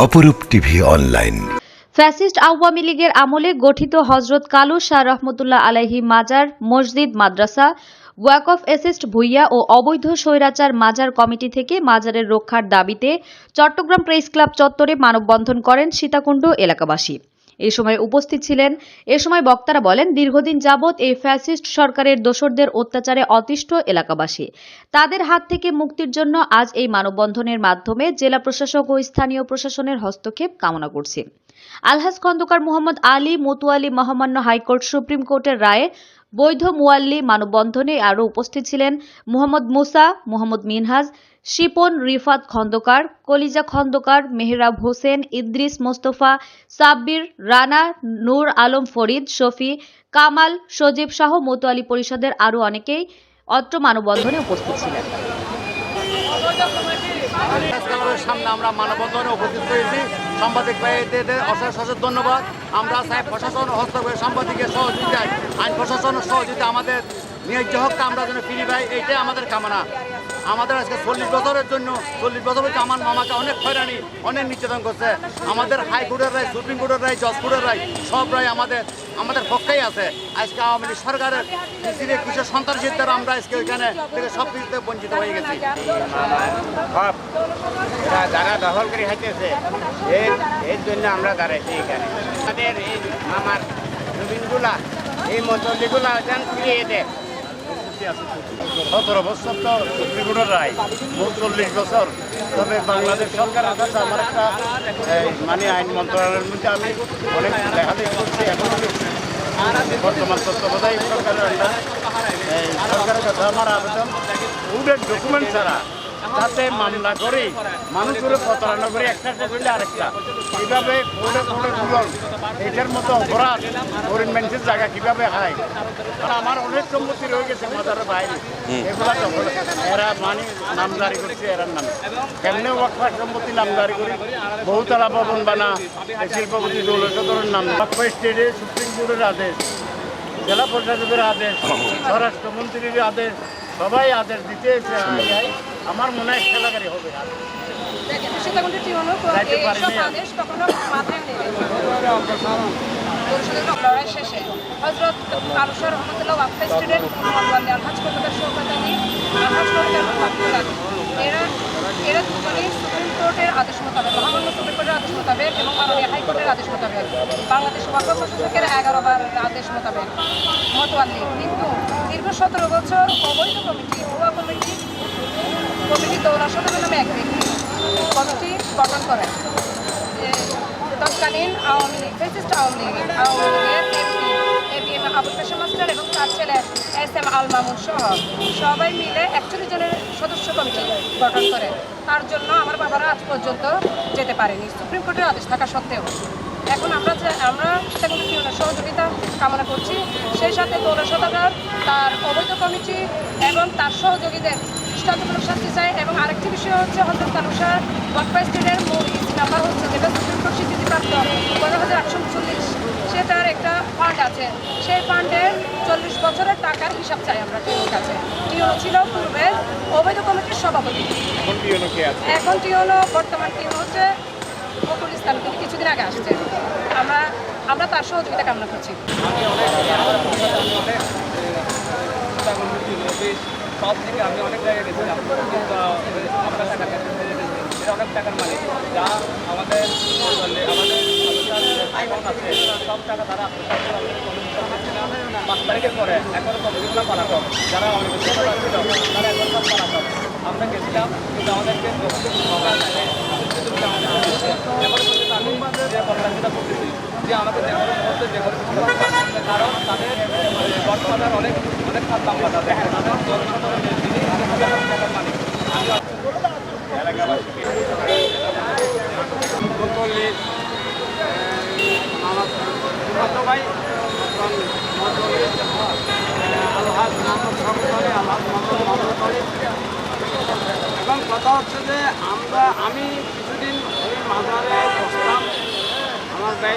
অপরূপ TV online. Fascist Awami লীগের আমলে গঠিত হজরত কালু শাহ রহমতুল্লাহ আলাইহি মাজার, মসজিদ, মাদ্রাসা, ওয়াক অফ এসিস্ট ভুইয়া ও অবৈধ স্বৈরাচার মাজার কমিটি থেকে মাজারের রক্ষার দাবিতে চট্টগ্রাম প্রেস ক্লাব চত্বরে মানববন্ধন করেন সীতাকুণ্ড এলাকাবাসী। এ সময় উপস্থিত ছিলেন। এ সময় বক্তারা বলেন, দীর্ঘদিন যাবৎ এই ফ্যাসিস্ট সরকারের দোসরদের অত্যাচারে অতিষ্ঠ এলাকাবাসী। তাদের হাত থেকে মুক্তির জন্য আজ এই মানববন্ধনের মাধ্যমে জেলা প্রশাসক ও স্থানীয় প্রশাসনের হস্তক্ষেপ কামনা করছি। আলহাজ খন্দকার মোহাম্মদ আলী মতুয়ালি মহামান্য হাইকোর্ট সুপ্রিম কোর্টের রায়ে বৈধ মুয়াল্লি মানববন্ধনে আরও উপস্থিত ছিলেন। মোহাম্মদ মুসা, মোহাম্মদ মিনহাজ শিপন, রিফাত খন্দকার, কলিজা খন্দকার, মেহরাব হোসেন, ইদ্রিস মোস্তফা, সাব্বির, রানা, নূর আলম ফরিদ, শফি, কামাল, সজীব শাহ, মতুয়ালি পরিষদের আরও অনেকেই অত্র মানববন্ধনে উপস্থিত ছিলেন। সামনে আমরা মানববন্ধনে উপস্থিত হয়েছি। সাংবাদিক ভাইদের অশেষ অশেষ ধন্যবাদ। আমরা চাই প্রশাসন হস্তক্ষেপ সাংবাদিকের সহযোগিতায়, আইন প্রশাসনের সহযোগিতা আমাদের ন্যায্য হকটা আমরা যেন ফিরে পাই, এইটাই আমাদের কামনা। আমাদের আজকে চল্লিশ বছরের জন্য, চল্লিশ বছর হচ্ছে আমার মামাকে অনেক হয়রানি, অনেক নির্যাতন করছে। আমাদের হাইকোর্টের রায় সুপ্রিম কোর্টের রায় কোর্টের রায়, সব রায় আমাদের আমাদের পক্ষেই আছে। আজকে আওয়ামী লীগ সরকারের কৃষিরে কৃষক সন্ত্রাসীর দ্বারা আমরা আজকে ওইখানে থেকে সব কিছুতে বঞ্চিত হয়ে গেছি। যারা দখল করে খাইতেছে এর জন্য আমরা দাঁড়াইছি এখানে। আমাদের এই আমার জমিনগুলা, এই যেন ফিরিয়ে দেয়। সতেরো বছর তো ত্রিপুরার রায় রায় চল্লিশ বছর। তবে বাংলাদেশ সরকারের কাছে আমার একটা মানে আইন মন্ত্রণালয়ের মধ্যে আমি অনেক লেখালেখি করছি, এখন বর্তমান তত্ত্বাবধায়ক সরকারের সরকারের কাছে আমার আবেদন, উডের ডকুমেন্ট ছাড়া যাতে মামলা করে মানুষগুলো প্রতারণা করে একটা করলে আরেকটা। কীভাবে কোর্টে কোর্টে দুজন এটার মতো অপরাধ গরিব মানুষের জায়গা কীভাবে হয় আর আমার অনেক সম্পত্তি রয়ে গেছে মাজারের বাইরে। এগুলা দখল এরা মানে নামজারি করছে এরার নামে। কেমনে ওয়াকফার সম্পত্তি নামজারি করি? বহুতলা ভবন বানা শিল্পপতি দৌল সদরের নাম। ওয়াকফা স্টেটে সুপ্রিম কোর্টের আদেশ জেলা প্রশাসকের আদেশ স্বরাষ্ট্রমন্ত্রীর আদেশ সবাই আদেশ দিতে এসে আমার মনে হয় খেলাকারি হবে লড়াই শেষে হজরত আলুসা রহমতুল্লাহ ওয়াক্ফা স্টুডেন্ট মোহাম্মদ আলহাজ কলকাতার শৌকত আলী আলহাজ কলকাতার আব্দুল আলী এরা এরা দুজনেই সুপ্রিম কোর্টের আদেশ মোতাবেক মহামান্য সুপ্রিম কোর্টের আদেশ মোতাবেক এবং মাননীয় হাইকোর্টের আদেশ মোতাবেক বাংলাদেশ ওয়াক্ফ প্রশাসকের এগারো বার আদেশ মোতাবেক মতোয়াল্লি কিন্তু দীর্ঘ সতেরো বছর অবৈধ কমিটি কমিটি দৌড়া সদর নামে এক ব্যক্তি কমিটি গঠন করেন। তৎকালীন আওয়ামী লীগ ফেসিস্ট আওয়ামী লীগ, আওয়ামী লীগের MP ABM Abul Kashem master এবং তার ছেলে এস এম আল মামুন সহ সবাই মিলে একচল্লিশ জনের সদস্য কমিটি গঠন করে তার জন্য আমার বাবারা আজ পর্যন্ত যেতে পারেনি। সুপ্রিম কোর্টের আদেশ থাকা সত্ত্বেও। এখন আমরা আমরা সীতাকুণ্ড সহযোগিতা কামনা করছি। সেই সাথে সদর তার অবৈধ কমিটি এবং তার সহযোগীদের দৃষ্টান্তমূলক শাস্তি চাই এবং আরেকটি বিষয় হচ্ছে হজরত তানুষার ওয়াকফা স্টেটের মূল নাম্বার হচ্ছে যেটা সুপ্রিম কোর্ট স্বীকৃতিপ্রাপ্ত পনেরো হাজার আটশো উনচল্লিশ। সেটার একটা ফান্ড আছে। সেই ফান্ডের চল্লিশ বছরের টাকার হিসাব চাই আমরা টিউনোর কাছে। টিউনো ছিল পূর্বে অবৈধ কমিটির সভাপতি। এখন টিউনো বর্তমান টিউনো হচ্ছে ফখরুল ইসলাম তিনি কিছুদিন আগে আসছে আমরা আমরা তার সহযোগিতা কামনা করছি সব থেকে আমি অনেক জায়গায় আমরা টাকা যা আমাদের সব টাকা তারা যারা অনেক তারা এখন আমরা গেছিলাম কিন্তু আমাদেরকে আমি যে করতেছি যে মুহূর্তে যে করতে কারণ তাদের বর্তমানে অনেক অনেক দাম বাধা দেখেন তাদের মালিক আমার ভাই এখন কথা হচ্ছে যে আমরা, আমি কিছুদিন ওই মাজারে বসতাম আমার ভাই